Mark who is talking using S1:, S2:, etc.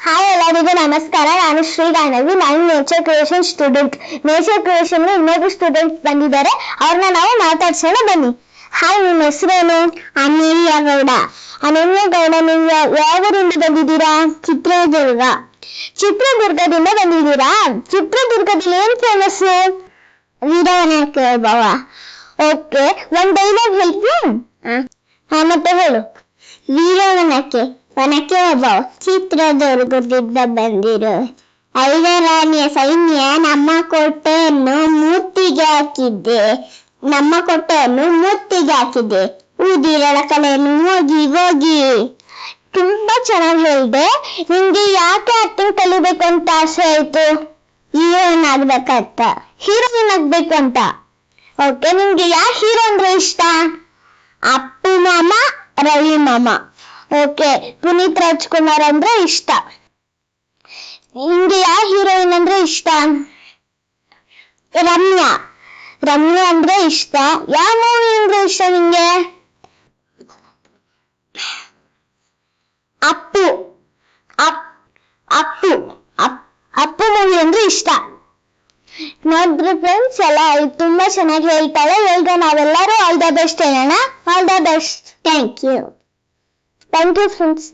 S1: Hi ಎಲ್ಲರಿಗೂ ನಮಸ್ಕಾರ. ನಾನು ಶ್ರೀ ಗಾನವಿ ನಾನು nature creation student nature creation ಇನ್ನೊಬ್ರು ಸ್ಟೂಡೆಂಟ್ ಬಂದಿದ್ದಾರೆ. ಅವ್ರನ್ನ ನಾವು ಮಾತಾಡ್ಸೋಣ. ಬನ್ನಿ. ಹಾಯ್ ನಿಮ್ಮ ಹೆಸರೇನು? ಅನನ್ಯ ಗೌಡ ಅನನ್ಯ ಗೌಡ ನೀವು ಯಾವ- ಯಾವ ಬಂದಿದ್ದೀರಾ? ಚಿತ್ರದುರ್ಗ. ಚಿತ್ರದುರ್ಗದಿಂದ ಬಂದಿದ್ದೀರಾ? ಚಿತ್ರದುರ್ಗದಲ್ಲಿ ಏನ್ ಫೇಮಸ್ ವೀರವನಕ್ಕೆ ಬಾವ ಓಕೆ ಒಂದ್ ಡೈಲಾಗ್ ಹೇಳ್ತೀನಿ ಹಾ. ಮತ್ತೆ ಹೇಳು. ವೀರವನಕ್ಕೆ ವನಕ್ಕೆ ಒಬ್ಬ ಚಿತ್ರದುರ್ಗದಿಂದ ಬಂದಿರು. ಐದರಾಣಿಯ ಸೈನ್ಯ ನಮ್ಮ ಕೋಟೆಯನ್ನು ಮೂರ್ತಿಗೆ ಹಾಕಿದ್ದೆ. ನಮ್ಮ ಕೋಟೆಯನ್ನು ಮೂರ್ತಿಗೆ ಹಾಕಿದ್ದೆ. ಊದಿರಳ ಕಲೆಯನ್ನು ಹೋಗಿ ಹೋಗಿ. ತುಂಬಾ ಚೆನ್ನಾಗಿ ಹೇಳಿದೆ. ನಿಮ್ಗೆ ಯಾಕೆ ಆಕ್ಟಿಂಗ್ ಕಲಿಬೇಕು ಅಂತ ಆಸೆ ಆಯ್ತು? ಹೀರೋಯಿನ್ ಆಗ್ಬೇಕಂತ ಹೀರೋಯಿನ್ ಆಗ್ಬೇಕು ಅಂತ ಓಕೆ ನಿಮ್ಗೆ ಯಾವ ಹೀರೋ ಅಂದ್ರೆ ಇಷ್ಟ? ಅಪ್ಪು ಮಾಮ, ರವಿ ಮಾಮ. ಓಕೆ, ಪುನೀತ್ ರಾಜ್ಕುಮಾರ್ ಅಂದ್ರೆ ಇಷ್ಟ. ನಿಮ್ಗೆ ಯಾವ ಹೀರೋಯಿನ್ ಅಂದ್ರೆ ಇಷ್ಟ? ರಮ್ಯಾ. ರಮ್ಯಾ ಅಂದ್ರೆ ಇಷ್ಟ. ಯಾವ ಮೂವಿ ಅಂದ್ರೆ ಇಷ್ಟ ನಿಂಗೆ? ಅಪ್ಪು. ಅಪ್, ಅಪ್ಪು. ಅಪ್- ಅಪ್ಪು ಮೂವಿ ಅಂದ್ರೆ ಇಷ್ಟ. ನೋಡಿದ್ರೆ ಫ್ರೆಂಡ್ಸ್ ಎಲ್ಲ ತುಂಬಾ ಚೆನ್ನಾಗಿ ಹೇಳ್ತಾಳೆ ಈಗ ನಾವೆಲ್ಲರೂ ಆಲ್ ದ ಬೆಸ್ಟ್ ಹೇಳೋಣ. All the best thank you thank you friends